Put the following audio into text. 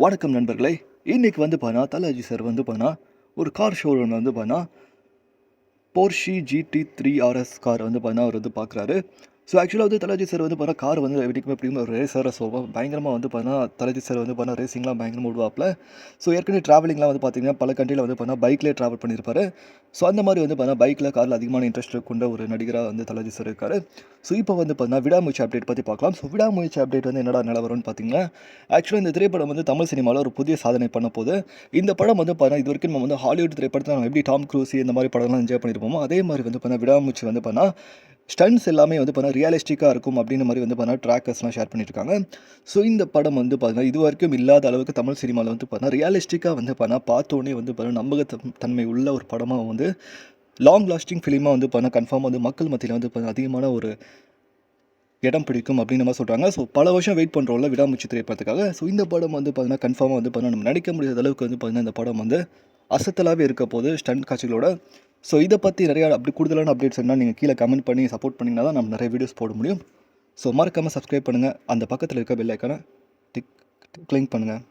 வணக்கம் நண்பர்களே. இன்னைக்கு வந்து பார்த்தா தலாஜி சார் வந்து பார்த்தா ஒரு கார் ஷோரூம் வந்து பார்த்தா Porsche GT three RS car வந்து பார்த்தா அவர் வந்து பார்க்குறாரு ஸோ ஆக்சுவலாக வந்து தலைஜி சார் வந்து பார்த்தா கார் வந்து எப்படிக்குமே பிடிக்கும் ஒரு ரேசர் ஸோ பயங்கரமாக வந்து பார்த்தா தலைஜி சார் வந்து பார்த்தா ரேசிங்லாம் பயங்கரமாக விடுவாப்பில் ஸோ ஏற்கனவே ட்ராவலிங்லாம் வந்து பார்த்தீங்கன்னா பல கண்ட்ரியில் வந்து பார்த்தா பைக்லேயே ட்ராவல் பண்ணியிருப்பார் ஸோ அந்த மாதிரி வந்து பார்த்தா பைக்கில் காரில் அதிகமான இன்ட்ரெஸ்ட் கொண்ட ஒரு நடிகராக வந்து தலைஜி சார் இருக்கார் ஸோ இப்போ வந்து பார்த்தீங்கன்னா விடாமுயற்சி அப்டேட் பற்றி பார்க்கலாம் ஸோ விடாமுயற்சி அப்டேட் வந்து என்னடா நிலவரம்னு பார்த்தீங்கன்னா ஆக்சுவலாக இந்த திரைப்படம் வந்து தமிழ் சினிமாவில் ஒரு புதிய சாதனை பண்ண போது இந்த படம் வந்து பார்த்தீங்கன்னா இது வரைக்கும் நம்ம வந்து ஹாலிவுட் திரைப்படத்தில் நம்ம எப்படி டாம் க்ரூஸி இந்த மாதிரி படம்லாம் என்ஜாய் பண்ணியிருப்போமோ அதே மாதிரி வந்து பார்த்தீங்கன்னா விடாமுயற்சி வந்து பார்த்தா ஸ்டன்ஸ் எல்லாமே வந்து பார்த்தா ரியலிஸ்டிக்காக இருக்கும் அப்படின்ற மாதிரி வந்து பார்த்தா ட்ராக்கர்ஸ்லாம் ஷேர் பண்ணியிருக்காங்க ஸோ இந்த படம் வந்து பார்த்தீங்கன்னா இது வரைக்கும் இல்லாத அளவுக்கு தமிழ் சினிமாவில் வந்து பார்த்தா ரியலிஸ்டிக்காக வந்து பார்த்தா பார்த்தோன்னே வந்து பார்த்தா நம்பகத்தன் தன்மை உள்ள ஒரு படமாக வந்து லாங் லாஸ்டிங் ஃபிலிமாக வந்து பார்த்தா கன்ஃபார்மாக வந்து மக்கள் மத்தியில் வந்து பார்த்தா அதிகமான ஒரு இடம் பிடிக்கும் அப்படின்னு மாதிரி சொல்கிறாங்க ஸோ பல வருஷம் வெயிட் பண்ணுறோம்ல விடாமுச்சி திரைப்படத்துக்காக ஸோ இந்த படம் வந்து பார்த்தீங்கன்னா கன்ஃபார்மாக வந்து பார்த்தீங்கன்னா நம்ம நடிக்க முடியாத அளவுக்கு வந்து பார்த்தீங்கன்னா இந்த படம் வந்து அசத்தலாகவே இருக்க போது ஸ்டண்ட் காட்சிகளோட ஸோ இதை பற்றி நிறையா அப்படி கூடுதலான அப்டேட்ஸ் என்ன நீங்கள் கீழே கமெண்ட் பண்ணி சப்போர்ட் பண்ணிங்கன்னா தான் நம்ம நிறைய வீடியோஸ் போட முடியும். ஸோ மறக்காமல் சப்ஸ்கிரைப் பண்ணுங்கள் அந்த பக்கத்தில் இருக்க பெல் ஐக்கானை டிக் கிளிக் பண்ணுங்கள்